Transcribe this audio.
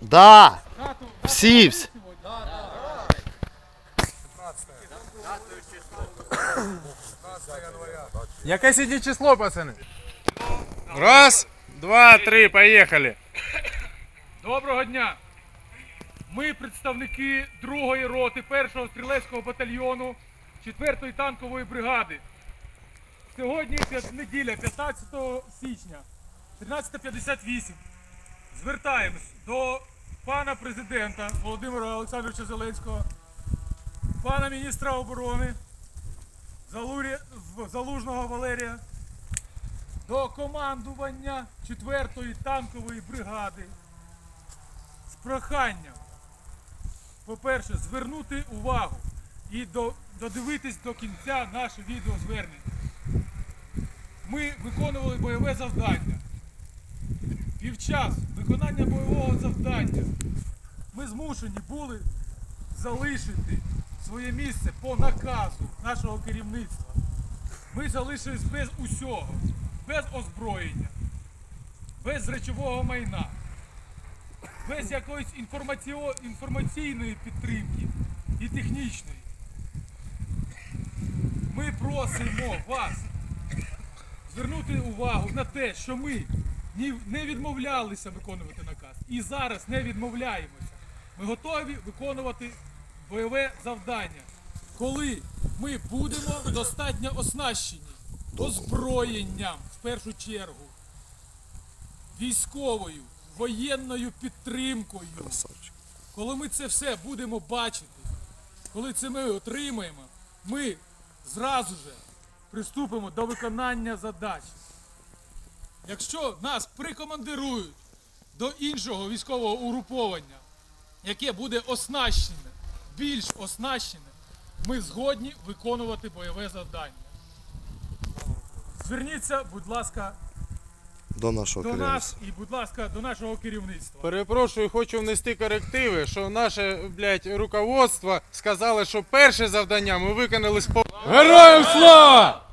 Да! Всі! всі. Яке сьогодні число, пацани? Раз, два, три, поїхали. Доброго дня! Ми представники 2-ї роти 1-го стрілецького батальйону 4-ї танкової бригади. Сьогодні неділя, 15 січня. 13.58. Звертаємось до пана президента Володимира Олександровича Зеленського, пана міністра оборони Залужного Валерія, до командування 4-ї танкової бригади з проханням, по-перше, звернути увагу і до, додивитись до кінця наше відеозвернення. Ми виконували бойове завдання. Під час виконання бойового завдання ми змушені були залишити своє місце по наказу нашого керівництва. Ми залишились без усього, без озброєння, без речового майна без якоїсь інформаційної підтримки і технічної. Ми просимо вас звернути увагу на те, що ми не відмовлялися виконувати наказ і зараз не відмовляємося. Ми готові виконувати бойове завдання, коли ми будемо достатньо оснащені озброєнням в першу чергу військовою, воєнною підтримкою. Коли ми це все будемо бачити, коли це ми отримаємо, ми зразу же приступимо до виконання задач. Якщо нас прикомандирують до іншого військового угруповання, яке буде оснащене, більш оснащене, ми згодні виконувати бойове завдання. Зверніться, будь ласка, До нашого до керівництва. нас і, будь ласка, до нашого керівництва. Перепрошую, хочу внести корективи, що наше, блядь, руководство сказало, що перше завдання ми виконали з по... Героям слава!